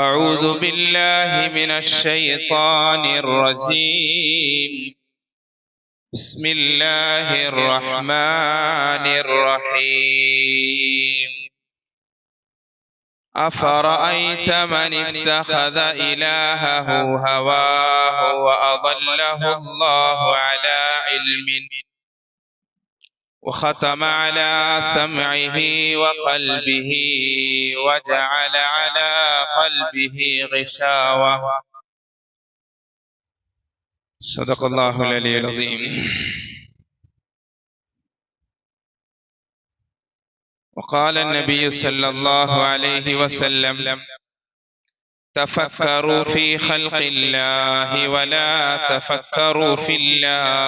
أعوذ بالله من الشيطان الرجيم. بسم الله الرحمن الرحيم. أفرأيت من اتخذ إلهه هواه وأضله الله على علم. وختم على سمعه وقلبه وجعل على قلبه غشاوة. صدق الله العلي العظيم. وقال النبي صلى الله عليه وسلم تفكروا في خلق الله ولا تفكروا في الله.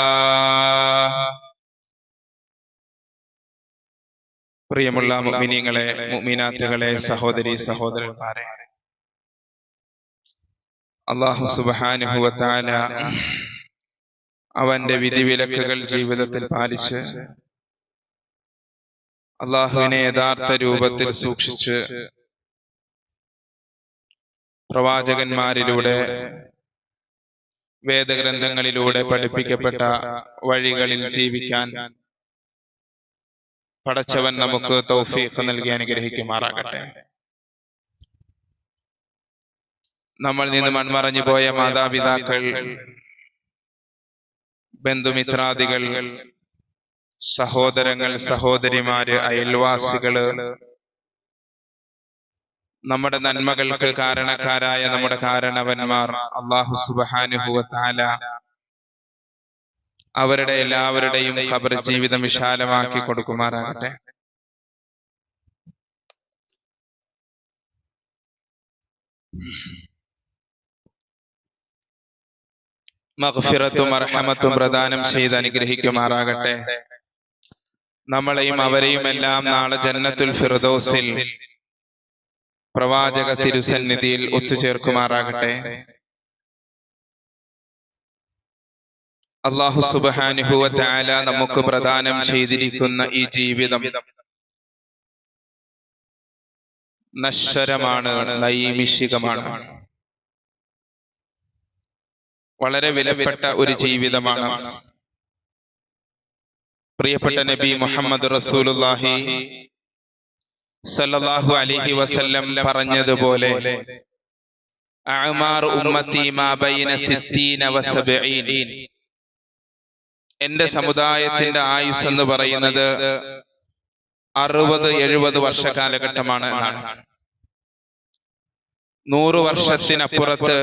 പ്രിയമുള്ള മുഅ്മിനീങ്ങളെ മുഅ്മിനാത്തുകളെ സഹോദരി സഹോദരന്മാരെ. അള്ളാഹു സുബ്ഹാനഹു വ തആല അവന്റെ വിധിവിലക്കുകൾ ജീവിതത്തിൽ പാലിച്ച് അള്ളാഹുവിനെ യഥാർത്ഥ രൂപത്തിൽ സൂക്ഷിച്ച് പ്രവാചകന്മാരിലൂടെ വേദഗ്രന്ഥങ്ങളിലൂടെ പഠിപ്പിക്കപ്പെട്ട വഴികളിൽ ജീവിക്കാൻ പടച്ചവൻ നമുക്ക് തൗഫീഖ് നൽകി അനുഗ്രഹിക്കുമാറാകട്ടെ. നമ്മൾ നിന്ന് മൺമറഞ്ഞു പോയ മാതാപിതാക്കൾ ബന്ധുമിത്രാദികൾ സഹോദരങ്ങൾ സഹോദരിമാര് അയൽവാസികൾ നമ്മുടെ നന്മകൾക്ക് കാരണക്കാരായ നമ്മുടെ കാരണവന്മാർ അള്ളാഹു സുബാനുഭവ താല അവരുടെ എല്ലാവരുടെയും ഖബർ ജീവിതം വിശാലമാക്കി കൊടുക്കുമാറാകട്ടെ. മഹഫിറത്തും അർഹമത്തും പ്രദാനം ചെയ്ത് അനുഗ്രഹിക്കുമാറാകട്ടെ. നമ്മളെയും അവരെയും എല്ലാം നാളെ ജന്നത്തുൽ ഫിറദോസിൽ പ്രവാചക തിരുസന്നിധിയിൽ ഒത്തുചേർക്കുമാറാകട്ടെ. അള്ളാഹു സുബാനുഹുവ താല നമുക്ക് പ്രദാനം ചെയ്തിരിക്കുന്ന ഈ ജീവിതം നശ്വരമാണ് നൈമിഷികമാണ്. വളരെ വിലപ്പെട്ട ഒരു ജീവിതമാണ്. പ്രിയപ്പെട്ട നബി മുഹമ്മദ് റസൂലുല്ലാഹി സല്ലല്ലാഹു അലൈഹി വസല്ലം പറഞ്ഞതുപോലെ അഅ്മാർ ഉമ്മത്തി മാ ബൈന സിത്തീന വസബഈൻ എന്റെ സമുദായത്തിന്റെ ആയുസ് എന്ന് പറയുന്നത് അറുപത് എഴുപത് വർഷ കാലഘട്ടമാണ്. എന്നാണ് നൂറ് വർഷത്തിനപ്പുറത്ത്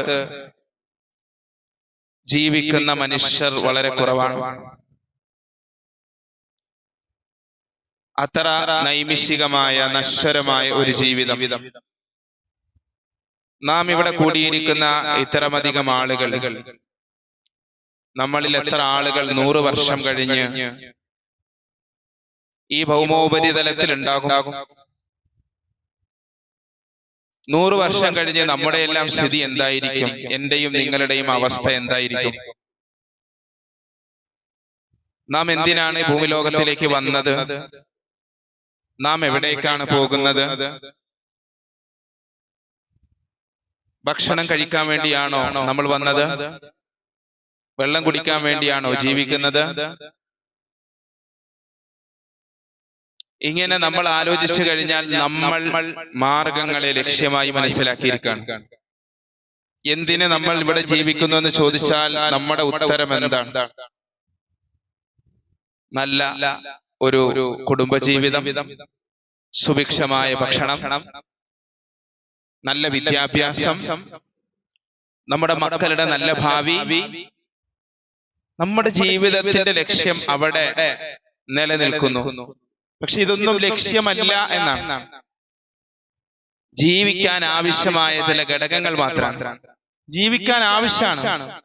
ജീവിക്കുന്ന മനുഷ്യർ വളരെ കുറവാണ്. അത്ര നൈമിഷികമായ നശ്വരമായ ഒരു ജീവിതം. നാം ഇവിടെ കൂടിയിരിക്കുന്ന ഇത്തരമധികം ആളുകൾ നമ്മളിൽ എത്ര ആളുകൾ നൂറ് വർഷം കഴിഞ്ഞ് ഈ ഭൗമോപരിതലത്തിൽ ഉണ്ടാകും. നൂറ് വർഷം കഴിഞ്ഞ് നമ്മുടെ എല്ലാം സ്ഥിതി എന്തായിരിക്കും? എന്റെയും നിങ്ങളുടെയും അവസ്ഥ എന്തായിരിക്കും? നാം എന്തിനാണ് ഭൂമിലോകത്തിലേക്ക് വന്നത്? നാം എവിടേക്കാണ് പോകുന്നത്? ഭക്ഷണം കഴിക്കാൻ വേണ്ടിയാണോ നമ്മൾ വന്നത്? വെള്ളം കുടിക്കാൻ വേണ്ടിയാണോ ജീവിക്കുന്നത്? ഇങ്ങനെ നമ്മൾ ആലോചിച്ചു കഴിഞ്ഞാൽ നമ്മൾ മാർഗങ്ങളെ ലക്ഷ്യമായി മനസ്സിലാക്കിയിരിക്കുകയാണ് എന്തിന് നമ്മൾ ഇവിടെ ജീവിക്കുന്നു എന്ന് ചോദിച്ചാൽ നമ്മുടെ ഉത്തരം എന്താണ്? നല്ല ഒരു കുടുംബജീവിതം സുഭിക്ഷമായ ഭക്ഷണം നല്ല വിദ്യാഭ്യാസം നമ്മുടെ മക്കളുടെ നല്ല ഭാവി നമ്മുടെ ജീവിതത്തിന്റെ ലക്ഷ്യം അവിടെ നിലനിൽക്കുന്നു. പക്ഷെ ഇതൊന്നും ലക്ഷ്യമല്ല എന്നാണ്. ജീവിക്കാൻ ആവശ്യമായ ചില ഘടകങ്ങൾ മാത്രം. ജീവിക്കാൻ ആവശ്യമാണ്.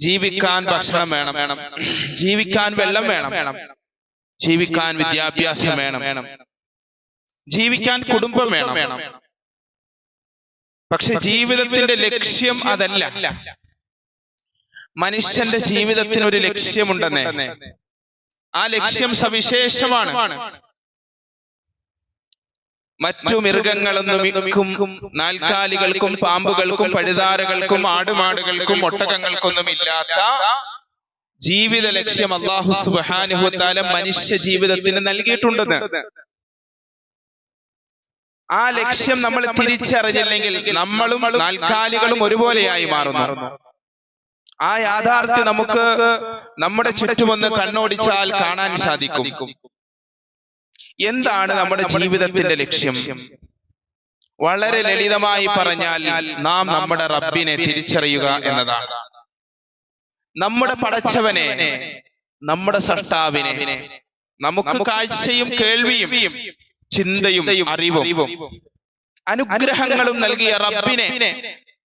ജീവിക്കാൻ ഭക്ഷണം വേണം. വേണം. ജീവിക്കാൻ വെള്ളം വേണം. വേണം. ജീവിക്കാൻ വിദ്യാഭ്യാസം വേണം. വേണം. ജീവിക്കാൻ കുടുംബം വേണം. വേണം. പക്ഷെ ജീവിതത്തിന്റെ ലക്ഷ്യം അതല്ല. മനുഷ്യന്റെ ജീവിതത്തിന് ഒരു ലക്ഷ്യമുണ്ടെന്നേ. ആ ലക്ഷ്യം സവിശേഷമാണ്. മറ്റു മൃഗങ്ങളൊന്നും മിക്കും നാൽക്കാലികൾക്കും പാമ്പുകൾക്കും പഴുതാരകൾക്കും ആടുമാടുകൾക്കും ഒട്ടകങ്ങൾക്കൊന്നും ഇല്ലാത്ത ജീവിത ലക്ഷ്യം അള്ളാഹു സുബാനുഹുത്താല മനുഷ്യ ജീവിതത്തിന് നൽകിയിട്ടുണ്ടെന്ന്. ആ ലക്ഷ്യം നമ്മൾ തിരിച്ചറിഞ്ഞില്ലെങ്കിൽ നമ്മളും നാൽക്കാലികളും ഒരുപോലെയായി മാറുന്നു. ആ യാഥാർത്ഥ്യം നമുക്ക് നമ്മുടെ ചുറ്റുമൊന്ന് കണ്ണോടിച്ചാൽ കാണാൻ സാധിക്കും. എന്താണ് നമ്മുടെ ജീവിതത്തിന്റെ ലക്ഷ്യം? വളരെ ലളിതമായി പറഞ്ഞാൽ നാം നമ്മുടെ റബ്ബിനെ തിരിച്ചറിയുക എന്നതാണ്. നമ്മുടെ പടച്ചവനെ നമ്മുടെ സഷ്ടാവിനെ നമുക്ക് കാഴ്ചയും കേൾവിയും ചിന്തയും അറിവും അനുഗ്രഹങ്ങളും നൽകിയ റബ്ബിനെ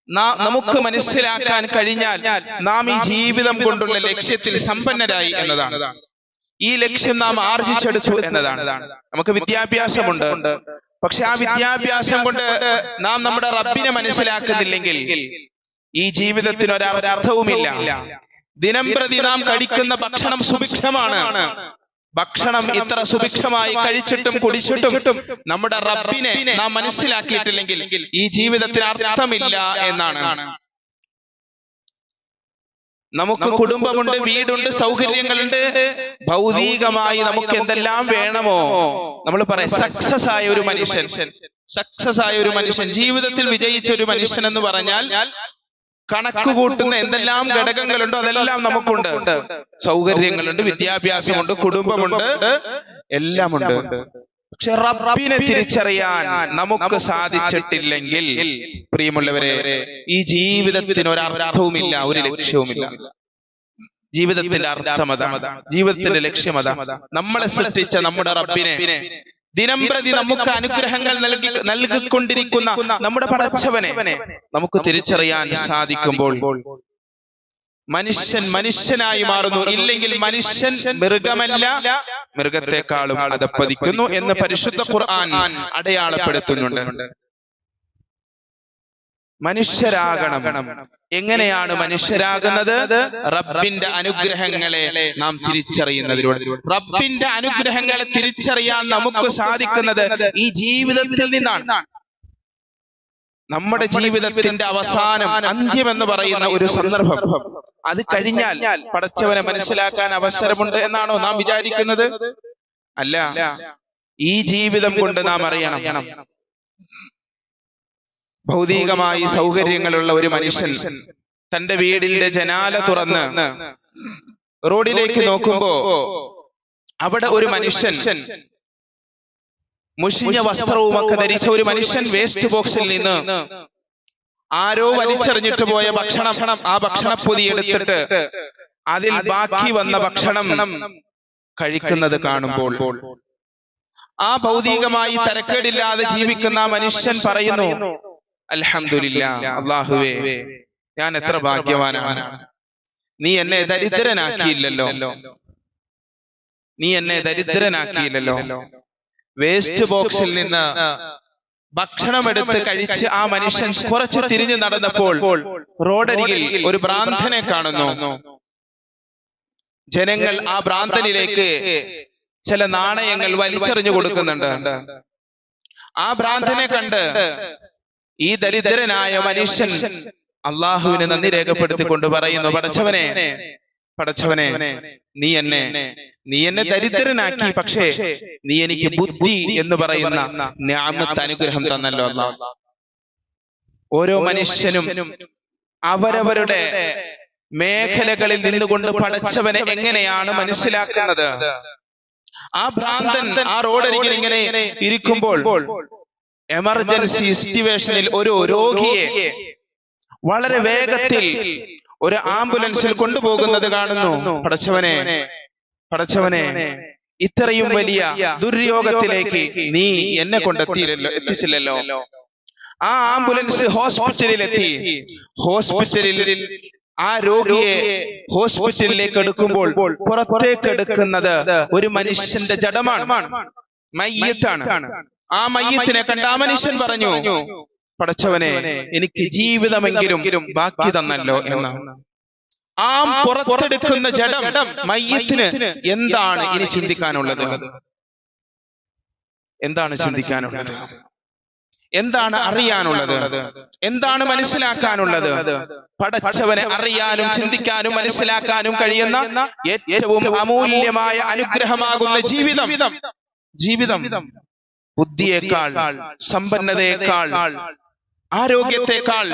നമുക്ക് മനസ്സിലാക്കാൻ കഴിഞ്ഞാൽ നാം ഈ ജീവിതം കൊണ്ടുള്ള ലക്ഷ്യത്തിൽ സമ്പന്നരായി എന്നതാണ്. ഈ ലക്ഷ്യം നാം ആർജിച്ചെടുത്തു എന്നതാണ്. നമുക്ക് വിദ്യാഭ്യാസമുണ്ട്. പക്ഷെ ആ വിദ്യാഭ്യാസം കൊണ്ട് നാം നമ്മുടെ റബ്ബിനെ മനസ്സിലാക്കുന്നില്ലെങ്കിൽ ഈ ജീവിതത്തിന് ഒരർത്ഥവുമില്ല. ദിനം പ്രതി നാം കഴിക്കുന്ന ഭക്ഷണം സുഭിക്ഷമാണ്. ഭക്ഷണം ഇത്ര സുഭിക്ഷമായി കഴിച്ചിട്ടും കുടിച്ചിട്ടും നമ്മുടെ റബ്ബിനെ നാം മനസ്സിലാക്കിയിട്ടില്ലെങ്കിൽ ഈ ജീവിതത്തിന് അർത്ഥമില്ല എന്നാണ്. നമുക്ക് കുടുംബമുണ്ട് വീടുണ്ട് സൗകര്യങ്ങളുണ്ട് ഭൗതികമായി നമുക്ക് എന്തെല്ലാം വേണമോ നമ്മൾ പറയാം സക്സസ് ആയ ഒരു മനുഷ്യൻ. സക്സസ് ആയ ഒരു മനുഷ്യൻ. ജീവിതത്തിൽ വിജയിച്ച ഒരു മനുഷ്യൻ എന്ന് പറഞ്ഞാൽ കണക്ക് കൂട്ടുന്ന എന്തെല്ലാം ഘടകങ്ങളുണ്ടോ അതെല്ലാം നമുക്കുണ്ട്. സൗകര്യങ്ങളുണ്ട് വിദ്യാഭ്യാസമുണ്ട് കുടുംബമുണ്ട് എല്ലാമുണ്ട്. പക്ഷെ റബ്ബിനെ തിരിച്ചറിയാൻ നമുക്ക് സാധിച്ചിട്ടില്ലെങ്കിൽ പ്രിയമുള്ളവരെ ഈ ജീവിതത്തിന് ഒരർത്ഥവുമില്ല ഒരു ലക്ഷ്യവുമില്ല. ജീവിതത്തിന്റെ അർത്ഥം അതാണ് ജീവിതത്തിന്റെ ലക്ഷ്യം അതാ നമ്മളെ സൃഷ്ടിച്ച നമ്മുടെ റബ്ബിനെ ദിനം പ്രതി നമുക്ക് അനുഗ്രഹങ്ങൾ നൽകി നൽകിക്കൊണ്ടിരിക്കുന്ന നമ്മുടെ പടച്ചവനെ നമുക്ക് തിരിച്ചറിയാൻ സാധിക്കുമ്പോൾ മനുഷ്യൻ മനുഷ്യനായി മാറുന്നു. ഇല്ലെങ്കിൽ മനുഷ്യൻ മൃഗമല്ല മൃഗത്തെക്കാളും അതപ്പതിക്കുന്നു എന്ന് പരിശുദ്ധ ഖുർആൻ അടയാളപ്പെടുത്തുന്നുണ്ട്. മനുഷ്യരാകണം. എങ്ങനെയാണ് മനുഷ്യരാകുന്നത്? റബ്ബിന്റെ അനുഗ്രഹങ്ങളെ നാം തിരിച്ചറിയുന്നതിലൂടെ. റബ്ബിന്റെ അനുഗ്രഹങ്ങളെ തിരിച്ചറിയാൻ നമുക്ക് സാധിക്കുന്നത് ഈ ജീവിതത്തിൽ നിന്നാണ്. നമ്മുടെ ജീവിതത്തിന്റെ അവസാനം അന്ത്യം എന്ന് പറയുന്ന ഒരു സന്ദർഭം. അത് കഴിഞ്ഞാൽ പടച്ചവനെ മനസ്സിലാക്കാൻ അവസരമുണ്ട് എന്നാണോ നാം വിചാരിക്കുന്നത്? അല്ല. ഈ ജീവിതം കൊണ്ട് നാം അറിയണം. ഭൗതികമായി സൗകര്യങ്ങളുള്ള ഒരു മനുഷ്യൻ തന്റെ വീടിന്റെ ജനാല തുറന്ന് റോഡിലേക്ക് നോക്കുമ്പോ അവിടെ ഒരു മനുഷ്യൻ മുഷിഞ്ഞ വസ്ത്രവും ഒക്കെ ധരിച്ച ഒരു മനുഷ്യൻ വേസ്റ്റ് ബോക്സിൽ നിന്ന് ആരോ വലിച്ചെറിഞ്ഞിട്ട് പോയ ഭക്ഷണം ആ ഭക്ഷണപ്പൊതി എടുത്തിട്ട് അതിൽ ബാക്കി വന്ന ഭക്ഷണം കഴിക്കുന്നത് കാണുമ്പോൾ ആ ഭൗതികമായി തരക്കേടില്ലാതെ ജീവിക്കുന്ന ആ മനുഷ്യൻ പറയുന്നു അൽഹംദുലില്ലാ അള്ളാഹുവേ ഞാൻ എത്ര ഭാഗ്യവാനാണ്? നീ എന്നെ ദരിദ്രനാക്കിയില്ലല്ലോ. നീ എന്നെ ദരിദ്രനാക്കിയില്ലല്ലോ. വേസ്റ്റ് ബോക്സിൽ നിന്ന് ഭക്ഷണം എടുത്ത് കഴിച്ച് ആ മനുഷ്യൻ കുറച്ച് തിരിഞ്ഞു നടന്നപ്പോൾ റോഡരികിൽ ഒരു ഭ്രാന്തനെ കാണുന്നു. ജനങ്ങൾ ആ ഭ്രാന്തനിലേക്ക് ചില നാണയങ്ങൾ വലിച്ചെറിഞ്ഞു കൊടുക്കുന്നുണ്ട്. ആ ഭ്രാന്തനെ കണ്ട് ഈ ദരിദ്രനായ മനുഷ്യൻ അള്ളാഹുവിന് നന്ദി രേഖപ്പെടുത്തിക്കൊണ്ട് പറയുന്നു പടച്ചവനെ പടച്ചവനെ നീ എന്നെ നീ എന്നെ ദരിദ്രനാക്കി പക്ഷേ നീ എനിക്ക് ബുദ്ധി എന്ന് പറയുന്ന ഞാമത്ത് അനുഗ്രഹം തന്നല്ലോ അല്ല ഓരോ മനുഷ്യനും അവരവരുടെ മേഖലകളിൽ നിന്നുകൊണ്ട് പടച്ചവനെ എങ്ങനെയാണ് മനസ്സിലാക്കുന്നത്? ആ ഭ്രാന്തൻ ആ റോഡരികിൽ ഇങ്ങനെ ഇരിക്കുമ്പോൾ എമർജൻസി സിറ്റുവേഷനിൽ ഒരു രോഗിയെ വളരെ വേഗത്തിൽ ഒരു ആംബുലൻസിൽ കൊണ്ടുപോകുന്നത് കാണുന്നു. പടച്ചവനെ പടച്ചവനെ ഇത്രയും വലിയ ദുര്യോഗത്തിലേക്ക് നീ എന്നെ കൊണ്ടെത്തിയില്ലല്ലോ എത്തിച്ചില്ലല്ലോ. ആ ആംബുലൻസ് ഹോസ്പിറ്റലിൽ എത്തി ഹോസ്പിറ്റലിൽ ആ രോഗിയെ ഹോസ്പിറ്റലിലേക്ക് എടുക്കുമ്പോൾ പുറത്തേക്ക് എടുക്കുന്നത് ഒരു മനുഷ്യന്റെ ജഡമാണ്. മയ്യത്താണ്. ആ മയ്യത്തിനെ കണ്ട ആ മനുഷ്യൻ പറഞ്ഞു പടച്ചവനെ എനിക്ക് ജീവിതമെങ്കിലും ബാക്കി തന്നല്ലോ എന്നാണ് ആ പുറത്തെടുക്കുന്ന ജഡം മയ്യത്തിന് എന്താണ് ഇനി ചിന്തിക്കാനുള്ളത്? എന്താണ് ചിന്തിക്കാനുള്ളത്? എന്താണ് അറിയാനുള്ളത്? എന്താണ് മനസ്സിലാക്കാനുള്ളത്? പടച്ചവനെ അറിയാനും ചിന്തിക്കാനും മനസ്സിലാക്കാനും കഴിയുന്ന ഏറ്റവും അമൂല്യമായ അനുഗ്രഹമാകുന്ന ജീവിതം. ജീവിതം. ബുദ്ധിയേക്കാൾ സമ്പന്നതയേക്കാൾ ആരോഗ്യത്തെക്കാൾ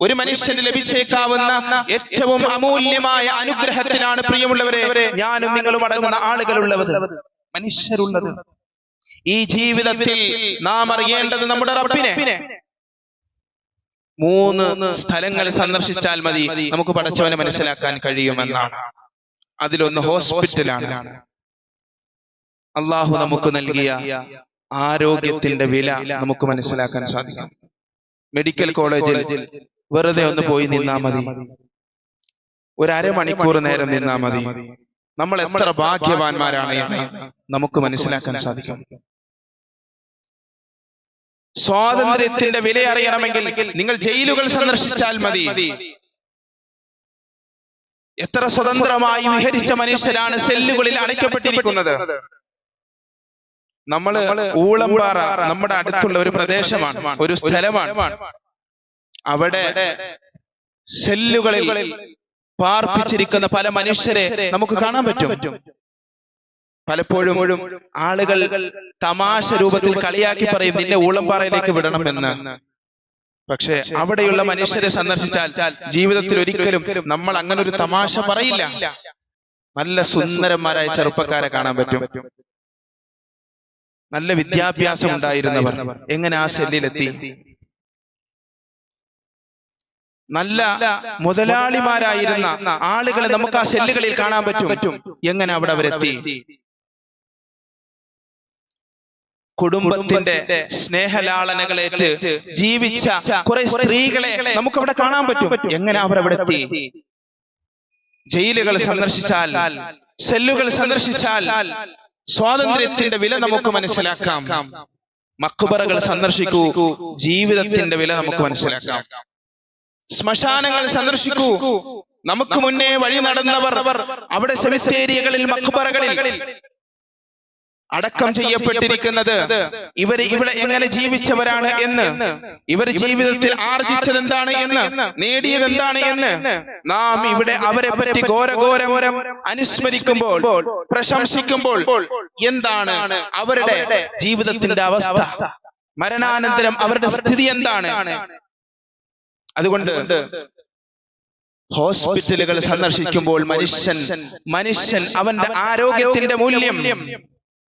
ഒരു മനുഷ്യന് ലഭിച്ചേക്കാവുന്ന ഏറ്റവും അമൂല്യമായ അനുഗ്രഹത്തിനാണ് പ്രിയമുള്ളവരെ ഞാനും നിങ്ങളും അടങ്ങുന്ന ആളുകളുള്ളത് മനുഷ്യരുള്ളത്. ഈ ജീവിതത്തിൽ നാം അറിയേണ്ടത് നമ്മുടെ റബ്ബിനെ. മൂന്ന് സ്ഥലങ്ങൾ സന്ദർശിച്ചാൽ മതി. നമുക്ക് പഠിച്ചവനെ മനസ്സിലാക്കാൻ കഴിയുമെന്നാണ്. അതിലൊന്ന് ഹോസ്പിറ്റലാണ്. അള്ളാഹു നമുക്ക് നൽകിയ ആരോഗ്യത്തിന്റെ വില നമുക്ക് മനസ്സിലാക്കാൻ സാധിക്കും. മെഡിക്കൽ കോളേജിൽ വെറുതെ ഒന്ന് പോയി നിന്നാ മതി. ഒരു അരമണിക്കൂർ നേരം നിന്നാ മതി. നമ്മൾ എത്ര ഭാഗ്യവാന്മാരാണ് എന്ന് നമുക്ക് മനസ്സിലാക്കാൻ സാധിക്കും. സ്വാതന്ത്ര്യത്തിന്റെ വില അറിയണമെങ്കിൽ നിങ്ങൾ ജയിലുകൾ സന്ദർശിച്ചാൽ മതി. എത്ര സ്വതന്ത്രമായി വിഹരിച്ച മനുഷ്യരാണ് സെല്ലുകളിൽ അടയ്ക്കപ്പെട്ടിരിക്കുന്നത്. നമ്മൾ ഊളംപാറ നമ്മുടെ അടുത്തുള്ള ഒരു പ്രദേശമാണ് ഒരു സ്ഥലമാണ്. അവിടെ സെല്ലുകളിൽ പാർപ്പിച്ചിരിക്കുന്ന പല മനുഷ്യരെ നമുക്ക് കാണാൻ പറ്റും. പലപ്പോഴും ആളുകൾ തമാശ രൂപത്തിൽ കളിയാക്കി പറയും നിന്നെ ഊളംപാറയിലേക്ക് വിടണമെന്ന് പക്ഷെ അവിടെയുള്ള മനുഷ്യരെ സന്ദർശിച്ചാൽ ജീവിതത്തിൽ ഒരിക്കലും നമ്മൾ അങ്ങനെ ഒരു തമാശ പറയില്ല. നല്ല സുന്ദരന്മാരായ ചെറുപ്പക്കാരെ കാണാൻ പറ്റും. നല്ല വിദ്യാഭ്യാസം ഉണ്ടായിരുന്നവർ എങ്ങനെ ആ സെല്ലിലെത്തി നല്ല മുതലാളിമാരായിരുന്ന ആളുകളെ നമുക്ക് ആ സെല്ലുകളിൽ കാണാൻ പറ്റും. എങ്ങനെ അവിടെ അവരെത്തി? കുടുംബത്തിന്റെ സ്നേഹലാളനകളേറ്റ് ജീവിച്ച കുറെ സ്ത്രീകളെ നമുക്ക് അവിടെ കാണാൻ പറ്റും. എങ്ങനെ അവർ അവിടെ എത്തി? ജയിലുകൾ സന്ദർശിച്ചാൽ സെല്ലുകൾ സന്ദർശിച്ചാൽ സ്വാതന്ത്ര്യത്തിന്റെ വില നമുക്ക് മനസ്സിലാക്കാം. മക്ബറകൾ സന്ദർശിക്കൂ. ജീവിതത്തിന്റെ വില നമുക്ക് മനസ്സിലാക്കാം. ശ്മശാനങ്ങൾ സന്ദർശിക്കൂ. നമുക്ക് മുന്നേ വഴി നടന്നവർ അവിടെ സെമിത്തേരിയകളിൽ മക്ബറകളിൽ അടക്കം ചെയ്യപ്പെട്ടിരിക്കുന്നത് ഇവർ ഇവിടെ എങ്ങനെ ജീവിച്ചവരാണ് എന്ന് ഇവർ ജീവിതത്തിൽ ആർജിച്ചത് എന്താണ് എന്ന് നേടിയത് എന്താണ് എന്ന് നാം ഇവിടെ അവരെ പറ്റി ഘോരഘോരം അനുസ്മരിക്കുമ്പോൾ പ്രശംസിക്കുമ്പോൾ എന്താണ് അവരുടെ ജീവിതത്തിന്റെ അവസ്ഥ? മരണാനന്തരം അവരുടെ സ്ഥിതി എന്താണ്? അതുകൊണ്ട് ഹോസ്പിറ്റലുകൾ സന്ദർശിക്കുമ്പോൾ മനുഷ്യൻ മനുഷ്യൻ അവന്റെ ആരോഗ്യത്തിന്റെ മൂല്യം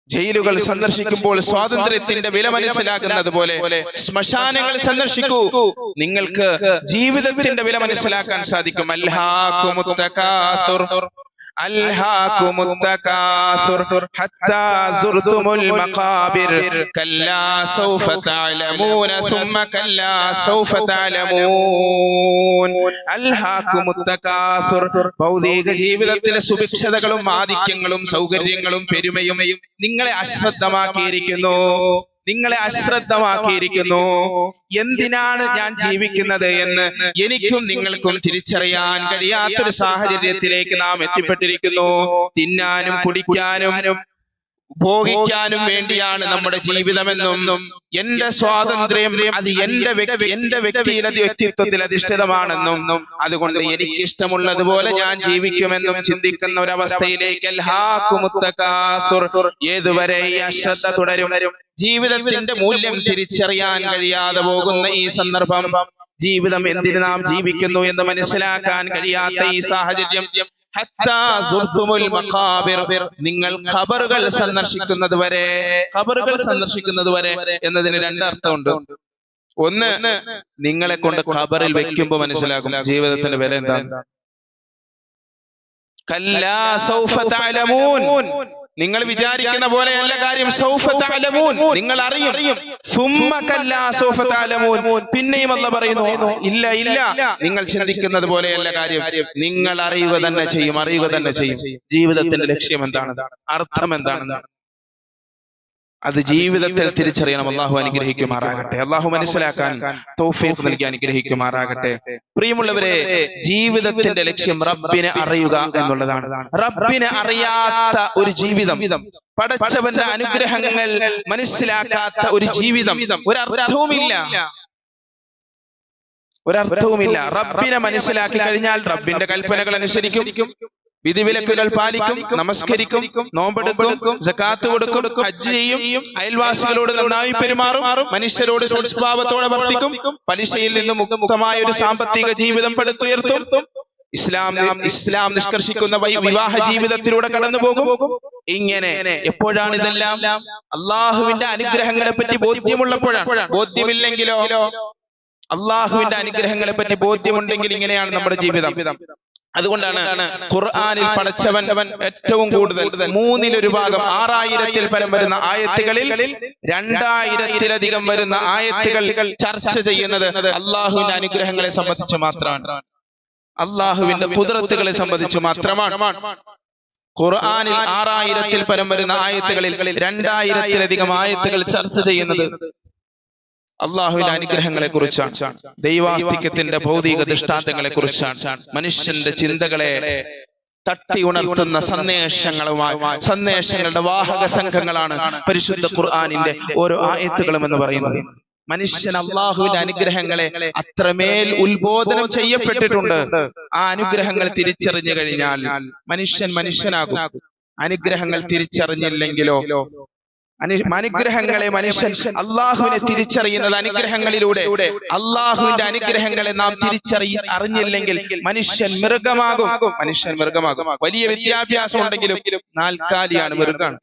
ജയിലുകൾ സന്ദർശിക്കുമ്പോൾ സ്വാതന്ത്ര്യത്തിന്റെ വില മനസ്സിലാക്കുന്നത് പോലെ ശ്മശാനങ്ങൾ സന്ദർശിക്കൂ. നിങ്ങൾക്ക് ജീവിതത്തിന്റെ വില മനസ്സിലാക്കാൻ സാധിക്കും. അൽഹാക്കുമുത്തകാസുർ حتى ഹത്താ المقابر كلا سوف സൗഫ തഅലമൂന كلا سوف സൗഫ തഅലമൂൻ. التكاثر ഭൗതിക ജീവിതത്തിലെ സുഭിക്ഷതകളും ആധിക്യങ്ങളും സൗകര്യങ്ങളും പെരുമയും നിങ്ങളെ അശ്രദ്ധമാക്കിയിരിക്കുന്നു. നിങ്ങളെ അശ്രദ്ധമാക്കിയിരിക്കുന്നു. എന്തിനാണ് ഞാൻ ജീവിക്കുന്നത് എന്ന് എനിക്കും നിങ്ങൾക്കും തിരിച്ചറിയാൻ കഴിയാത്തൊരു സാഹചര്യത്തിലേക്ക് നാം എത്തിപ്പെട്ടിരിക്കുന്നു. തിന്നാനും കുടിക്കാനും ഭോഗിക്കാനും വേണ്ടിയാണ് നമ്മുടെ ജീവിതമെന്നും എന്റെ സ്വാതന്ത്ര്യം അത് എന്റെ വ്യക്തി എന്റെ വ്യക്തിയിൽ അത് വ്യക്തിത്വത്തിൽ അധിഷ്ഠിതമാണെന്നും അതുകൊണ്ട് എനിക്ക് ഇഷ്ടമുള്ളതുപോലെ ഞാൻ ജീവിക്കുമെന്നും ചിന്തിക്കുന്ന ഒരവസ്ഥയിലേക്ക് ഏതുവരെ ഈ അശ്രദ്ധ തുടരും? ജീവിതത്തിന്റെ മൂല്യം തിരിച്ചറിയാൻ കഴിയാതെ പോകുന്ന ഈ സന്ദർഭം ജീവിതം എന്തിന് നാം ജീവിക്കുന്നു എന്ന് മനസ്സിലാക്കാൻ കഴിയാത്ത ഈ സാഹചര്യം നിങ്ങൾ ഖബറുകൾ സന്ദർശിക്കുന്നത് വരെ ഖബറുകൾ സന്ദർശിക്കുന്നത് വരെ എന്നതിന് രണ്ടർത്ഥമുണ്ട് ഒന്ന് നിങ്ങളെ കൊണ്ട് ഖബറിൽ വെക്കുമ്പോ മനസ്സിലാകും ജീവിതത്തിന്റെ വില എന്താണ്. കല്ലാ സൗഫ തഅലമൂൻ. നിങ്ങൾ വിചാരിക്കുന്ന പോലെയല്ല കാര്യം നിങ്ങൾ അറിയും. പിന്നെയും അല്ല പറയുന്നു ഇല്ല ഇല്ല. നിങ്ങൾ ചിന്തിക്കുന്നത് പോലെയല്ല കാര്യം. നിങ്ങൾ അറിയുക തന്നെ ചെയ്യും അറിയുക തന്നെ ചെയ്യും. ജീവിതത്തിന്റെ ലക്ഷ്യം എന്താണ്? അർത്ഥം എന്താണെന്ന് അത് ജീവിതത്തിൽ തിരിച്ചറിയണം. അള്ളാഹു അനുഗ്രഹിക്കുമാറാകട്ടെ. അള്ളാഹു മനസ്സിലാക്കാൻ തൗഫീഖ് നൽകി അനുഗ്രഹിക്കുമാറാകട്ടെ. പ്രിയമുള്ളവരെ ജീവിതത്തിന്റെ ലക്ഷ്യം റബ്ബിനെ അറിയുക എന്നുള്ളതാണ്. റബ്ബിനെ അറിയാത്ത ഒരു ജീവിതം പടച്ചവന്റെ അനുഗ്രഹങ്ങൾ മനസ്സിലാക്കാത്ത ഒരു ജീവിതം ഒരർത്ഥവുമില്ല. ഒരർത്ഥവുമില്ല. റബ്ബിനെ മനസ്സിലാക്കി കഴിഞ്ഞാൽ റബ്ബിന്റെ കൽപ്പനകൾ അനുസരിക്കും. വിധിവിലക്കുകൾ പാലിക്കും നമസ്കരിക്കും നോമ്പെടുക്കും ജക്കാത്ത് കൊടുക്കും ഹജ്ജ് ചെയ്യും അയൽവാസികളോട് നന്നായി പെരുമാറും മനുഷ്യരോട് സൽസ്വഭാവത്തോടെ വർത്തിക്കും പലിശയിൽ നിന്നും മുക്തമായ ഒരു സാമ്പത്തിക ജീവിതം പടുത്തുയർത്തും. ഇസ്ലാം ഇസ്ലാം നിഷ്കർഷിക്കുന്ന വിവാഹ ജീവിതത്തിലൂടെ കടന്നു പോകും. ഇങ്ങനെ എപ്പോഴാണ് ഇതെല്ലാം? അള്ളാഹുവിന്റെ അനുഗ്രഹങ്ങളെ പറ്റി ബോധ്യമുള്ളപ്പോഴാണ്. ബോധ്യമില്ലെങ്കിലോ? അള്ളാഹുവിന്റെ അനുഗ്രഹങ്ങളെ പറ്റി ബോധ്യമുണ്ടെങ്കിൽ ഇങ്ങനെയാണ് നമ്മുടെ ജീവിതം. അതുകൊണ്ടാണ് ഖുർആനിൽ പടച്ചവൻ ഏറ്റവും കൂടുതൽ മൂന്നിലൊരു ഭാഗം ആറായിരത്തിൽ പരം വരുന്ന ആയത്തുകളിൽ രണ്ടായിരത്തിലധികം വരുന്ന ആയത്തുകൾ ചർച്ച ചെയ്യുന്നത് അള്ളാഹുവിന്റെ അനുഗ്രഹങ്ങളെ സംബന്ധിച്ച് മാത്രമാണ്. അള്ളാഹുവിന്റെ കുതിരത്തുകളെ സംബന്ധിച്ച് മാത്രമാണ്. ഖുർആാനിൽ ആറായിരത്തിൽ പരം വരുന്ന ആയത്തുകളിൽ രണ്ടായിരത്തിലധികം ആയത്തുകൾ ചർച്ച ചെയ്യുന്നത് അള്ളാഹുവിന്റെ അനുഗ്രഹങ്ങളെ കുറിച്ചാണ് ദൈവാസ്തിക്യത്തിന്റെ ഭൗതിക ദൃഷ്ടാന്തങ്ങളെ കുറിച്ചാണ് മനുഷ്യന്റെ ചിന്തകളെ തട്ടി ഉണർത്തുന്ന സന്ദേശങ്ങളുമായി സന്ദേശങ്ങളുടെ വാഹക സംഘങ്ങളാണ് പരിശുദ്ധ ഖുർആാനിന്റെ ഓരോ ആയത്തുകളും എന്ന് പറയുന്നത്. മനുഷ്യൻ അള്ളാഹുവിന്റെ അനുഗ്രഹങ്ങളെ അത്രമേൽ ഉത്ബോധനം ചെയ്യപ്പെട്ടിട്ടുണ്ട്. ആ അനുഗ്രഹങ്ങൾ തിരിച്ചറിഞ്ഞു കഴിഞ്ഞാൽ മനുഷ്യൻ മനുഷ്യനാകും. അനുഗ്രഹങ്ങൾ തിരിച്ചറിഞ്ഞില്ലെങ്കിലോ അനുഗ്രഹങ്ങളെ മനുഷ്യൻ അള്ളാഹുവിനെ തിരിച്ചറിയുന്നത് അനുഗ്രഹങ്ങളിലൂടെ. അള്ളാഹുവിന്റെ അനുഗ്രഹങ്ങളെ നാം തിരിച്ചറിയ അറിഞ്ഞില്ലെങ്കിൽ മനുഷ്യൻ മൃഗമാകും. മനുഷ്യൻ മൃഗമാകും. വലിയ വിദ്യാഭ്യാസം ഉണ്ടെങ്കിലും നാൽക്കാലിയാണ് മൃഗാണ്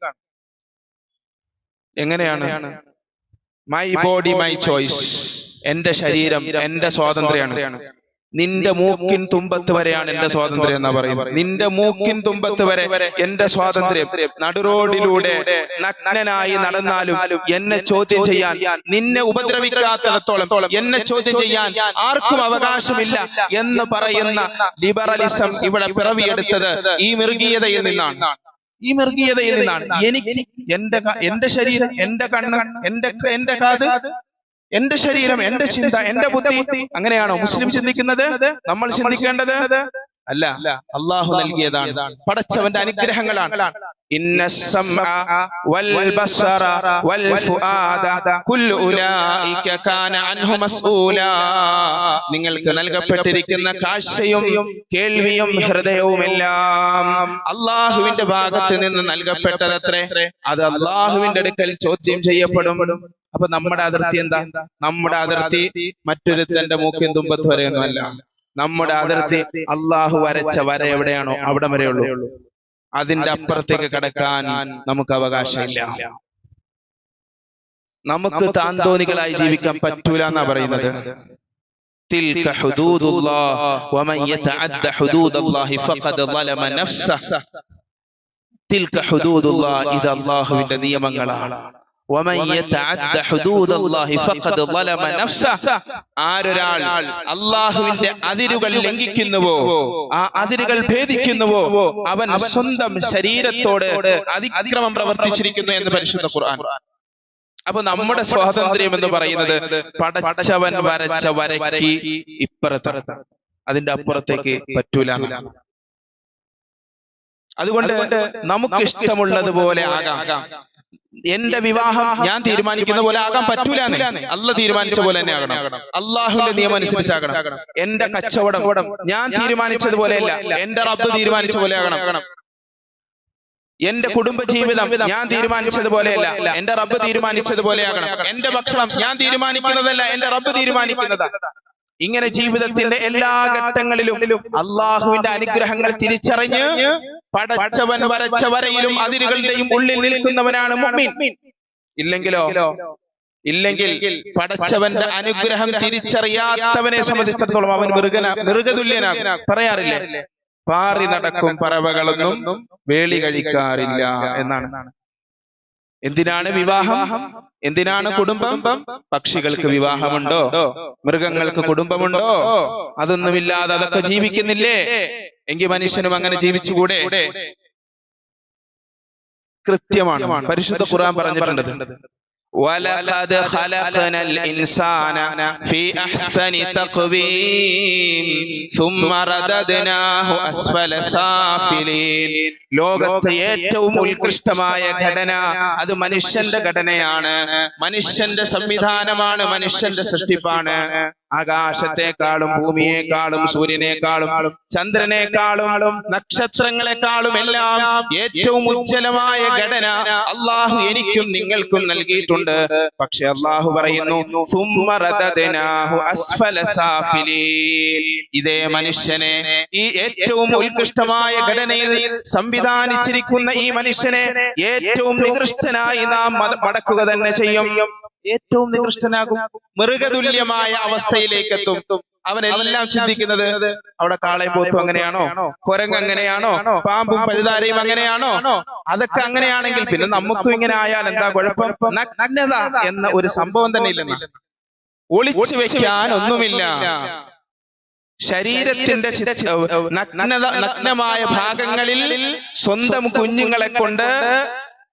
എങ്ങനെയാണ്? മൈ ബോഡി മൈ ചോയ്സ് എന്റെ ശരീരം എന്റെ സ്വാതന്ത്ര്യമാണ്. നിന്റെ മൂക്കിൻ തുമ്പത്ത് വരെയാണ് എന്റെ സ്വാതന്ത്ര്യം എന്നാ പറയുന്നത്. നിന്റെ മൂക്കിൻ തുമ്പത്ത് വരെ എന്റെ സ്വാതന്ത്ര്യം നടുറോഡിലൂടെ നഗ്നനായി നടന്നാലും എന്നെ ചോദ്യം ചെയ്യാൻ നിന്നെ ഉപദ്രവിക്കാത്തിടത്തോളം എന്നെ ചോദ്യം ചെയ്യാൻ ആർക്കും അവകാശമില്ല എന്ന് പറയുന്ന ലിബറലിസം ഇവിടെ പിറവിയെടുത്തത് ഈ മൃഗീയതയിൽ നിന്നാണ്. ഈ മൃഗീയതയിൽ നിന്നാണ്. എനിക്ക് എന്റെ എന്റെ ശരീരം എന്റെ കണ്ണ് എന്റെ എന്റെ കാത് എന്റെ ശരീരം എന്റെ ചിന്ത എന്റെ ബുദ്ധി അങ്ങനെയാണോ മുസ്ലിം ചിന്തിക്കുന്നത്? നമ്മൾ ചിന്തിക്കേണ്ടത് അല്ല അള്ളാഹു നൽകിയതാണ്. പടച്ചവന്റെ അനുഗ്രഹങ്ങളാണ്. ഇന്ന വൽ ബസറ വൽ ഫുആദ കുല്ലു ഉലൈക കാന അൻഹു മസ്ഊല. നിങ്ങൾക്ക് നൽകപ്പെട്ടിരിക്കുന്ന കാഴ്ചയും കേൾവിയും ഹൃദയവും എല്ലാം അള്ളാഹുവിന്റെ ഭാഗത്ത് നിന്ന് നൽകപ്പെട്ടതത്രേ? അത് അള്ളാഹുവിന്റെ അടുക്കൽ ചോദ്യം ചെയ്യപ്പെടും. അപ്പൊ നമ്മുടെ അതിർത്തി എന്താ നമ്മുടെ അതിർത്തി മറ്റൊരുത്തന്റെ മൂക്കിൻ തുമ്പത്ത് വരെയൊന്നുമല്ല നമ്മുടെ അതിർത്തി അള്ളാഹു വരച്ച വര എവിടെയാണോ അവിടെ വരെയുള്ളൂ അതിന്റെ അപ്പുറത്തേക്ക് കടക്കാൻ നമുക്ക് അവകാശമില്ല നമുക്ക് താന്തോന്നികളായി ജീവിക്കാൻ പറ്റൂല എന്നാ പറയുന്നത് تلك حدود الله ومن يتعد حدود الله فقد ظلم نفسه تلك حدود الله ഇത് അള്ളാഹുവിന്റെ നിയമങ്ങളാണ് ആരൊരാൾ അള്ളാഹുവിന്റെ അതിരുകൾ ലംഘിക്കുന്നുവോ? ആ അതിരുകൾ ഭേദിക്കുന്നുവോ? അവൻ സ്വന്തം ശരീരത്തോട് അതിക്രമം പ്രവർത്തിച്ചിരിക്കുന്നു എന്ന് പരിശുദ്ധ ഖുർആൻ. അപ്പൊ നമ്മുടെ സ്വാതന്ത്ര്യം എന്ന് പറയുന്നത് പടച്ചവൻ വരച്ച വരയ്ക്ക് ഇപ്പുറത്ത് അതിന്റെ അപ്പുറത്തേക്ക് പറ്റൂല അതുകൊണ്ട് നമുക്ക് ഇഷ്ടമുള്ളതുപോലെ ആകാം. എന്റെ വിവാഹം ഞാൻ തീരുമാനിക്കുന്ന പോലെ ആകാൻ പറ്റൂല അല്ല തീരുമാനിച്ച പോലെ തന്നെ ആകണം. അള്ളാഹുവിന്റെ നിയമം അനുസരിച്ചാകണം. എന്റെ കച്ചവടം ഞാൻ തീരുമാനിച്ചതുപോലെയല്ല എന്റെ റബ്ബ് തീരുമാനിച്ച പോലെ ആകണം. എന്റെ കുടുംബ ജീവിതം ഞാൻ തീരുമാനിച്ചതുപോലെയല്ല എന്റെ റബ്ബ് തീരുമാനിച്ചതുപോലെയാകണം എന്റെ ഭക്ഷണം ഞാൻ തീരുമാനിക്കുന്നതല്ല. എന്റെ റബ്ബ് തീരുമാനിക്കുന്നതാ. ഇങ്ങനെ ജീവിതത്തിന്റെ എല്ലാ ഘട്ടങ്ങളിലും അള്ളാഹുവിന്റെ അനുഗ്രഹങ്ങൾ തിരിച്ചറിഞ്ഞ് പടച്ചവൻ വരച്ച വരയിലും അതിരുകളുടെയും ഉള്ളിൽ നിൽക്കുന്നവനാണ് മുഅ്മിൻ. ഇല്ലെങ്കിലോ? ഇല്ലെങ്കിൽ പടച്ചവന്റെ അനുഗ്രഹം തിരിച്ചറിയാത്തവനെ സംബന്ധിച്ചിടത്തോളം അവൻ മൃഗന മൃഗതുല്യനാകും. പറയാറില്ലേ? പാറി നടക്കും പറവകളൊന്നും വേളി കഴിക്കാറില്ല എന്നാണ്. എന്തിനാണ് വിവാഹം? എന്തിനാണ് കുടുംബം? പക്ഷികൾക്ക് വിവാഹമുണ്ടോ? മൃഗങ്ങൾക്ക് കുടുംബമുണ്ടോ? അതൊന്നുമില്ലാതെ അതൊക്കെ ജീവിക്കുന്നില്ലേ? എങ്കിൽ മനുഷ്യനും അങ്ങനെ ജീവിച്ചുകൂടെ? കൃത്യമാണ്. പരിശുദ്ധ ഖുർആൻ പറഞ്ഞിട്ടുണ്ട് ولقد خلقنا الإنسان في أحسن تقويم ثم رددناه أسفل سافلين ലോകത്തെ ഏറ്റവും ഉത്കൃഷ്ടമായ ഘടന അത് മനുഷ്യന്റെ ഘടനയാണ് മനുഷ്യന്റെ സംവിധാനമാണ് മനുഷ്യന്റെ സൃഷ്ടിപ്പാണ് ആകാശത്തെക്കാളും ഭൂമിയെക്കാളും സൂര്യനേക്കാളും ചന്ദ്രനേക്കാളും നക്ഷത്രങ്ങളെക്കാളും എല്ലാം ഏറ്റവും ഉജ്ജ്വലമായ ഘടന അള്ളാഹു എനിക്കും നിങ്ങൾക്കും നൽകിയിട്ടുണ്ട് പക്ഷെ അള്ളാഹു പറയുന്നു. ഇതേ മനുഷ്യനെ ഈ ഏറ്റവും ഉത്കൃഷ്ടമായ ഘടനയിൽ സംവിധാനിച്ചിരിക്കുന്ന ഈ മനുഷ്യനെ ഏറ്റവും നികൃഷ്ടനായി നാം മട- മടക്കുക തന്നെ ചെയ്യും ഏറ്റവും നികൃഷ്ടനാകും മൃഗതുല്യമായ അവസ്ഥയിലേക്ക് എത്തും അവനെല്ലാം ചിന്തിക്കുന്നത് അവിടെ കാളയും പോത്തും അങ്ങനെയാണോ? കുരങ്ങ് അങ്ങനെയാണോ? പാമ്പും പഴുതാരയും അങ്ങനെയാണോ? അതൊക്കെ അങ്ങനെയാണെങ്കിൽ പിന്നെ നമുക്കും ഇങ്ങനെ ആയാൽ എന്താ കുഴപ്പം? നഗ്നത എന്ന ഒരു സംഭവം തന്നെ ഇല്ലെന്ന്. ഒളിച്ചു വെക്കാൻ ഒന്നുമില്ല. ശരീരത്തിന്റെ നഗ്നത നഗ്നമായ ഭാഗങ്ങളിൽ സ്വന്തം കുഞ്ഞുങ്ങളെ കൊണ്ട്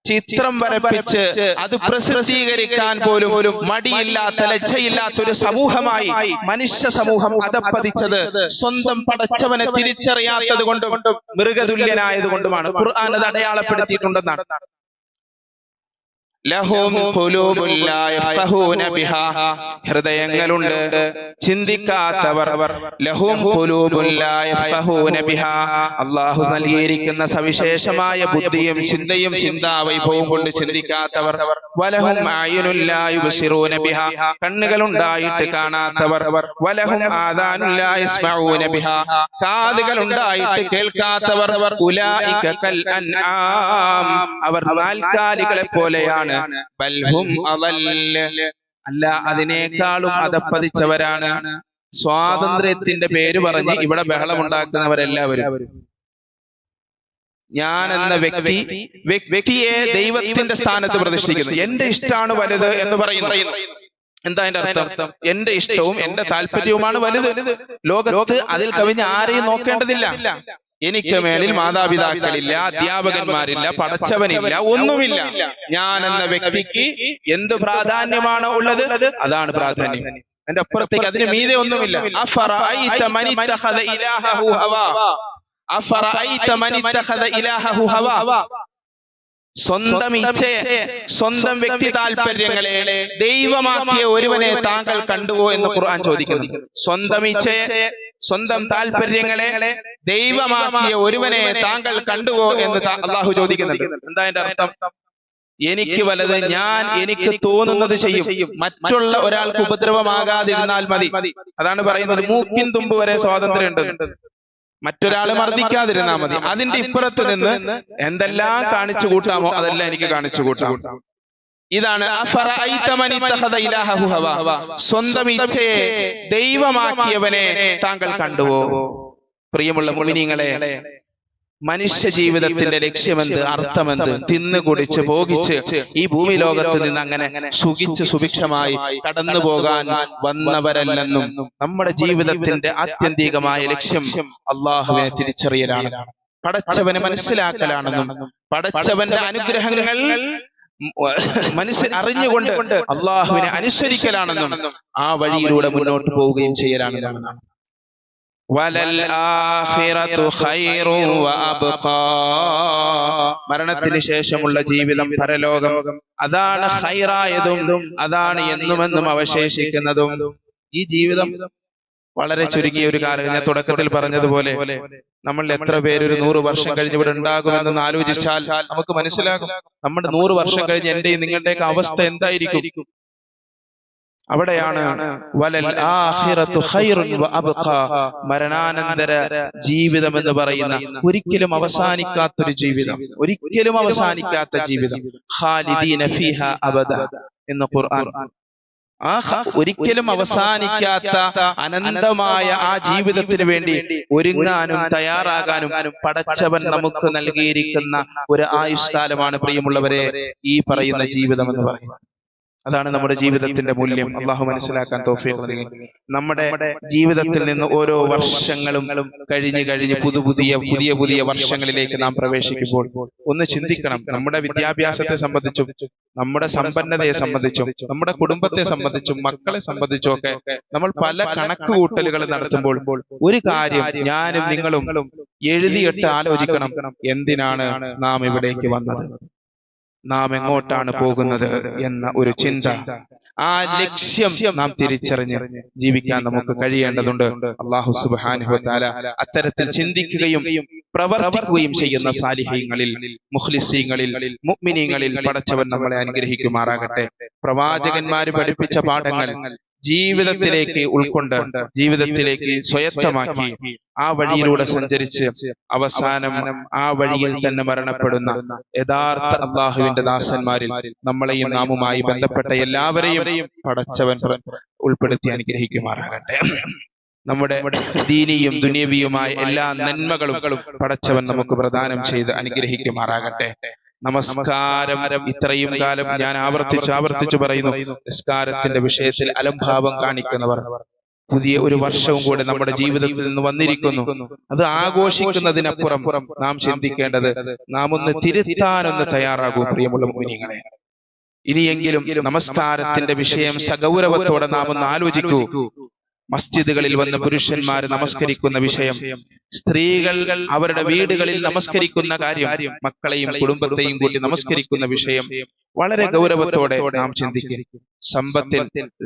ചിത്രം വരപ്പിച്ച് അത് പ്രസിദ്ധീകരിക്കാൻ പോലും മടിയില്ലാത്ത ലജ്ജയില്ലാത്ത ഒരു സമൂഹമായി മനുഷ്യ സമൂഹം അതപ്പതിച്ചത് സ്വന്തം പടച്ചവനെ തിരിച്ചറിയാത്തത് കൊണ്ടും മൃഗതുല്യനായത് കൊണ്ടുമാണ് ഖുർആൻ അത് അടയാളപ്പെടുത്തിയിട്ടുണ്ടെന്നാണ് ലഹും ഖുലൂബുൻ ലാ യഫ്ഖഹൂന ബിഹാ ഹൃദയങ്ങളുണ്ട്. ചിന്തിക്കാത്തവർ. ലഹും അള്ളാഹു നൽകിയിരിക്കുന്ന സവിശേഷമായ ബുദ്ധിയും ചിന്തയും ചിന്താ വൈഭവവും കൊണ്ട് ചിന്തിക്കാത്തവർ. വലഹും ബിഹാ. കണ്ണുകൾ ഉണ്ടായിട്ട് കാണാത്തവർ. വലഹും ബിഹാ. കാതുകൾ ഉണ്ടായിട്ട് കേൾക്കാത്തവർ. അവർ നാൽക്കാലികളെ പോലെയാണ്. ബൽഹും അളല്ല് അല്ല അതിനേക്കാളും അതപ്പതിച്ചവരാണ് സ്വാതന്ത്ര്യത്തിന്റെ പേര് പറഞ്ഞ് ഇവിടെ ബഹളമുണ്ടാക്കുന്നവരെല്ലാവരും ഞാൻ എന്ന വ്യക്തി വ്യക്തിയെ ദൈവത്തിന്റെ സ്ഥാനത്ത് പ്രതിഷ്ഠിക്കുന്നു. എന്റെ ഇഷ്ടമാണ് വലുത് എന്ന് പറയുന്നു. എന്താ എന്റെ അർത്ഥം? എന്റെ ഇഷ്ടവും എന്റെ താല്പര്യവുമാണ് വലുത്. ലോകത്ത് അതിൽ കവിഞ്ഞ് ആരെയും നോക്കേണ്ടതില്ല. എനിക്ക് മേലിൽ മാതാപിതാക്കളില്ല അധ്യാപകന്മാരില്ല പഠിച്ചവനില്ല ഒന്നുമില്ല. ഞാൻ എന്ന വ്യക്തിക്ക് എന്ത് പ്രാധാന്യമാണ് ഉള്ളത്? അതാണ് പ്രാധാന്യം. എന്റെ അപ്പുറത്തേക്ക് അതിന് മീതെ ഒന്നുമില്ല. സ്വന്തം ഇച്ഛയെ സ്വന്തം വ്യക്തി താല്പര്യങ്ങളെ ദൈവമാക്കിയ ഒരുവനെ താങ്കൾ കണ്ടുവോ എന്ന് ഖുർആൻ ചോദിക്കുന്നു. സ്വന്തം ഇച്ഛയെ സ്വന്തം താല്പര്യങ്ങളെ ദൈവമാക്കിയ ഒരുവനെ താങ്കൾ കണ്ടുവോ എന്ന് അള്ളാഹു ചോദിക്കുന്നുണ്ട്. എന്താ എന്റെ അർത്ഥം? എനിക്ക് വലത് ഞാൻ എനിക്ക് തോന്നുന്നത് ചെയ്യും. മറ്റുള്ള ഒരാൾക്ക് ഉപദ്രവമാകാതിരുന്നാൽ മതി. അതാണ് പറയുന്നത്. മൂക്കിൻ തുമ്പ് വരെ സ്വാതന്ത്ര്യമുണ്ട്. മറ്റൊരാളെ മർദ്ദിക്കാതിരുന്നാ മതി. അതിന്റെ ഇപ്പുറത്ത് നിന്ന് എന്തെല്ലാം കാണിച്ചു കൂട്ടാമോ അതെല്ലാം എനിക്ക് കാണിച്ചു കൂട്ടാം. ഇതാണ് സ്വന്തം ഇച്ഛയെ ദൈവമാക്കിയവനെ താങ്കൾ കണ്ടുവോ? പ്രിയമുള്ള മുമിനിങ്ങളെ മനുഷ്യ ജീവിതത്തിന്റെ ലക്ഷ്യമെന്ത് അർത്ഥമെന്ത്? തിന്നു കുടിച്ച് ഭോഗിച്ച് ഈ ഭൂമി ലോകത്ത് നിന്ന് അങ്ങനെ സുഖിച്ച് സുഭിക്ഷമായി കടന്നു പോകാൻ വന്നവരല്ലെന്നും നമ്മുടെ ജീവിതത്തിന്റെ ആത്യന്തികമായ ലക്ഷ്യം അള്ളാഹുവിനെ തിരിച്ചറിയലാണ്. പടച്ചവനെ മനസ്സിലാക്കലാണെന്നും പടച്ചവന്റെ അനുഗ്രഹങ്ങൾ മനസ്സ് അറിഞ്ഞുകൊണ്ട് അള്ളാഹുവിനെ അനുസരിക്കലാണെന്നും ആ വഴിയിലൂടെ മുന്നോട്ട് പോവുകയും ചെയ്യലാണ്. മരണത്തിന് ശേഷമുള്ള ജീവിതം പരലോകം. അതാണ് ഹൈറായതും അതാണ് എന്നുമെന്നും അവശേഷിക്കുന്നതും. ഈ ജീവിതം വളരെ ചുരുങ്ങിയ ഒരു കാലം ഞാൻ തുടക്കത്തിൽ പറഞ്ഞതുപോലെ നമ്മൾ എത്ര പേര് ഒരു നൂറ് വർഷം കഴിഞ്ഞ് ഇവിടെ ഉണ്ടാകുമെന്ന് ആലോചിച്ചാൽ നമുക്ക് മനസ്സിലാകും. നമ്മുടെ നൂറ് വർഷം കഴിഞ്ഞ് എന്റെയും നിങ്ങളുടെയൊക്കെ അവസ്ഥ എന്തായിരിക്കും? അവിടെയാണ്. മരണാനന്തര ജീവിതം എന്ന് പറയുന്ന ഒരിക്കലും അവസാനിക്കാത്തൊരു ജീവിതം. ഒരിക്കലും അവസാനിക്കാത്ത ജീവിതം. അബദ എന്ന് ഖുർആൻ. ആ ഒരിക്കലും അവസാനിക്കാത്ത അനന്തമായ ആ ജീവിതത്തിന് വേണ്ടി ഒരുങ്ങാനും തയ്യാറാകാനും പടച്ചവൻ നമുക്ക് നൽകിയിരിക്കുന്ന ഒരു ആയുഷ്കാലമാണ് പ്രിയമുള്ളവരെ ഈ പറയുന്ന ജീവിതം. എന്ന് പറയുന്നത്. അതാണ് നമ്മുടെ ജീവിതത്തിന്റെ മൂല്യം. അള്ളാഹു മനസ്സിലാക്കാൻ തോഫീഖ് നൽകി. നമ്മുടെ ജീവിതത്തിൽ നിന്ന് ഓരോ വർഷങ്ങളും കഴിഞ്ഞു കഴിഞ്ഞ് പുതു പുതിയ പുതിയ പുതിയ വർഷങ്ങളിലേക്ക് നാം പ്രവേശിക്കുമ്പോൾ ഒന്ന് ചിന്തിക്കണം. നമ്മുടെ വിദ്യാഭ്യാസത്തെ സംബന്ധിച്ചും നമ്മുടെ സമ്പന്നതയെ സംബന്ധിച്ചും നമ്മുടെ കുടുംബത്തെ സംബന്ധിച്ചും മക്കളെ സംബന്ധിച്ചും ഒക്കെ നമ്മൾ പല കണക്ക് കൂട്ടലുകൾ നടത്തുമ്പോൾ ഒരു കാര്യം ഞാനും നിങ്ങളും എഴുതിയിട്ട് ആലോചിക്കണം. എന്തിനാണ് നാം ഇവിടേക്ക് വന്നത്? നാം എങ്ങോട്ടാണ് പോകുന്നത് എന്ന ഒരു ചിന്ത. ആ ലക്ഷ്യം നാം തിരിച്ചറിഞ്ഞ് ജീവിക്കാൻ നമുക്ക് കഴിയേണ്ടതുണ്ട്. അള്ളാഹു സുബാനുഹു താല അത്തരത്തിൽ ചിന്തിക്കുകയും പ്രവർത്തിക്കുകയും ചെയ്യുന്ന സാലിഹ്യങ്ങളിൽ മുഖ്ലിസീങ്ങളിൽ മുഗ്മിനീങ്ങളിൽ പടച്ചവൻ നമ്മളെ അനുഗ്രഹിക്കുമാറാകട്ടെ. പ്രവാചകന്മാര് പഠിപ്പിച്ച പാഠങ്ങൾ ജീവിതത്തിലേക്ക് ഉൾക്കൊണ്ട് ജീവിതത്തിലേക്ക് സ്വയത്തമാക്കി ആ വഴിയിലൂടെ സഞ്ചരിച്ച് അവസാനം ആ വഴിയിൽ തന്നെ മരണപ്പെടുന്ന യഥാർത്ഥ അള്ളാഹുവിന്റെ ദാസന്മാരിൽ നമ്മളെയും നാമുമായി ബന്ധപ്പെട്ട എല്ലാവരെയും പടച്ചവൻ ഉൾപ്പെടുത്തി അനുഗ്രഹിക്കുമാറാകട്ടെ. നമ്മുടെ ദീനിയും ദുനിയവിയുമായ എല്ലാ നന്മകളും പടച്ചവൻ നമുക്ക് പ്രദാനം ചെയ്ത് അനുഗ്രഹിക്കുമാറാകട്ടെ. നമസ്കാരം. ഇത്രയും കാലം ഞാൻ ആവർത്തിച്ച് ആവർത്തിച്ച് പറയുന്നു. നിസ്കാരത്തിന്റെ വിഷയത്തിൽ അലംഭാവം കാണിക്കുന്നവർ. പുതിയ ഒരു വർഷവും കൂടെ നമ്മുടെ ജീവിതത്തിൽ നിന്ന് വന്നിരിക്കുന്നു. അത് ആഘോഷിക്കുന്നതിനപ്പുറം നാം ചിന്തിക്കേണ്ടത് നാം ഒന്ന് തിരുത്താനൊന്ന് തയ്യാറാകൂ പ്രിയമുള്ള മുനിങ്ങളെ ഇനിയെങ്കിലും നമസ്കാരത്തിന്റെ വിഷയം സഗൗരവത്തോടെ നാം ഒന്ന് ആലോചിക്കൂ. മസ്ജിദുകളിൽ വന്ന് പുരുഷന്മാർ നമസ്കരിക്കുന്ന വിഷയം സ്ത്രീകൾ അവരുടെ വീടുകളിൽ നമസ്കരിക്കുന്ന കാര്യം മക്കളെയും കുടുംബത്തെയും കൂടി നമസ്കരിക്കുന്ന വിഷയം വളരെ ഗൗരവത്തോടെ നാം ചിന്തിക്കും. സമ്പത്തിൽ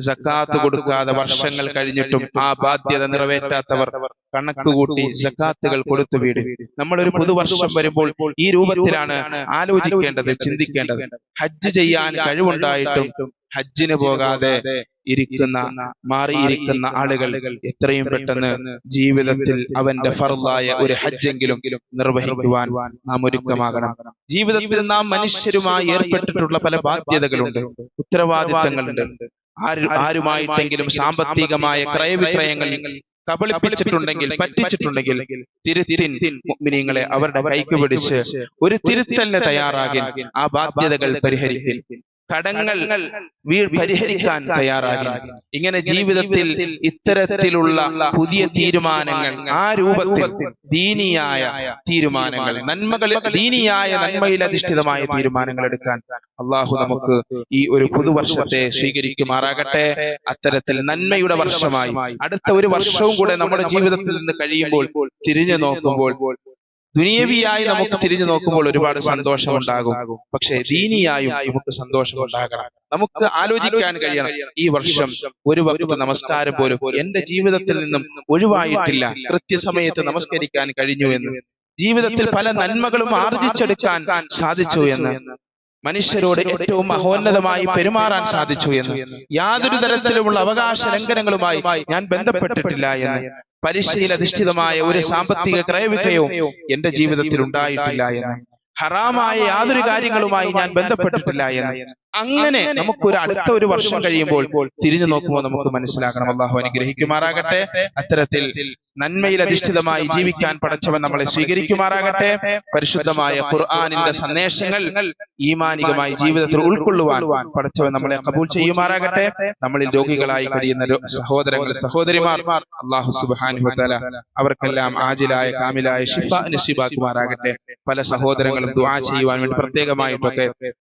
ജക്കാത്ത് കൊടുക്കാതെ വർഷങ്ങൾ കഴിഞ്ഞിട്ടും ആ ബാധ്യത നിറവേറ്റാത്തവർ കണക്കുകൂട്ടി ജക്കാത്തുകൾ കൊടുത്തു വീടും. നമ്മളൊരു പുതുവർഷം വരുമ്പോൾ ഈ രൂപത്തിലാണ് ആലോചിക്കേണ്ടത് ചിന്തിക്കേണ്ടത്. ഹജ്ജ് ചെയ്യാൻ കഴിവുണ്ടായിട്ടും ഹജ്ജിന് പോകാതെ ഇരിക്കുന്ന മാറിയിരിക്കുന്ന ആളുകൾ എത്രയും പെട്ടെന്ന് ജീവിതത്തിൽ അവന്റെ ഫറുതായ ഒരു ഹജ്ജെങ്കിലും നിർവഹിക്കുവാൻ നാം ഒരുക്കമാകണം. ജീവിതത്തിൽ നാം മനുഷ്യരുമായി ഏർപ്പെട്ടിട്ടുള്ള പല ബാധ്യതകളുണ്ട് ഉത്തരവാദിത്തങ്ങളുണ്ട്. ആരുമായിട്ടെങ്കിലും സാമ്പത്തികമായ ക്രയവിക്രയങ്ങൾ കബളിപ്പിച്ചിട്ടുണ്ടെങ്കിൽ പറ്റിച്ചിട്ടുണ്ടെങ്കിൽ തിരുത്തിൻ മുഅ്മിനീങ്ങളെ അവരുടെ കൈക്ക് പിടിച്ച് ഒരു തിരുത്തലിന് തയ്യാറാകിൽ ആ ബാധ്യതകൾ പരിഹരിക്കും. കടങ്ങൾ പരിഹരിക്കാൻ തയ്യാറാകും. ഇങ്ങനെ ജീവിതത്തിൽ ഇത്തരത്തിലുള്ള പുതിയ തീരുമാനങ്ങൾ ആ രൂപത്തിൽ ദീനിയായ തീരുമാനങ്ങൾ നന്മകൾ ദീനിയായ നന്മയിൽ അധിഷ്ഠിതമായ തീരുമാനങ്ങൾ എടുക്കാൻ അള്ളാഹു നമുക്ക് ഈ ഒരു പുതുവർഷത്തെ സ്വീകരിക്കുമാറാകട്ടെ. അത്തരത്തിൽ നന്മയുടെ വർഷമായി അടുത്ത ഒരു വർഷവും കൂടെ നമ്മുടെ ജീവിതത്തിൽ നിന്ന് കഴിയുമ്പോൾ തിരിഞ്ഞു നോക്കുമ്പോൾ ദുനിയവിയായി നമുക്ക് തിരിഞ്ഞു നോക്കുമ്പോൾ ഒരുപാട് സന്തോഷം ഉണ്ടാകും പക്ഷേ ദീനിയായും നമുക്ക് സന്തോഷം ഉണ്ടാകണം. നമുക്ക് ആലോചിക്കാൻ കഴിയണം. ഈ വർഷം ഒരു വകുപ്പ് നമസ്കാരം പോലും എന്റെ ജീവിതത്തിൽ നിന്നും ഒഴിവായിട്ടില്ല. കൃത്യസമയത്ത് നമസ്കരിക്കാൻ കഴിഞ്ഞു എന്ന്. ജീവിതത്തിൽ പല നന്മകളും ആർജിച്ചെടുക്കാൻ സാധിച്ചു എന്ന്. മനുഷ്യരോട് ഏറ്റവും മഹോന്നതമായി പെരുമാറാൻ സാധിച്ചു എന്ന്. യാതൊരു തരത്തിലുമുള്ള അവകാശ ലംഘനങ്ങളുമായി ഞാൻ ബന്ധപ്പെട്ടിട്ടില്ല എന്ന്. പലിശയിൽ അധിഷ്ഠിതമായ ഒരു സാമ്പത്തിക ക്രയവിക്രയവും എന്റെ ജീവിതത്തിൽ ഉണ്ടായിട്ടില്ല എന്ന് ഹറാമായ യാതൊരു കാര്യങ്ങളുമായി ഞാൻ ബന്ധപ്പെട്ടിട്ടില്ല എന്ന്. അങ്ങനെ നമുക്കൊരു അടുത്ത ഒരു വർഷം കഴിയുമ്പോൾ തിരിഞ്ഞു നോക്കുമ്പോൾ നമുക്ക് മനസ്സിലാക്കണം. അള്ളാഹു അനുഗ്രഹിക്കുമാറാകട്ടെ. അത്തരത്തിൽ നന്മയിൽ അധിഷ്ഠിതമായി ജീവിക്കാൻ പടച്ചവൻ നമ്മളെ സ്വീകരിക്കുമാറാകട്ടെ. പരിശുദ്ധമായ ഖുർആാനിന്റെ സന്ദേശങ്ങൾ ഈമാനികമായി ജീവിതത്തിൽ ഉൾക്കൊള്ളുവാൻ പടച്ചവൻ നമ്മളെ കബൂൽ ചെയ്യുമാറാകട്ടെ. നമ്മളിൽ രോഗികളായി കഴിയുന്ന സഹോദരങ്ങൾ സഹോദരിമാർ. അള്ളാഹു സുബാനുഹത്തല അവർക്കെല്ലാം ആജിലായ കാമിലായ ഷിഫ നശിബാക്കുമാറാകട്ടെ പല സഹോദരങ്ങളും ദുആ ചെയ്യുവാൻ വേണ്ടി പ്രത്യേകമായിട്ടൊക്കെ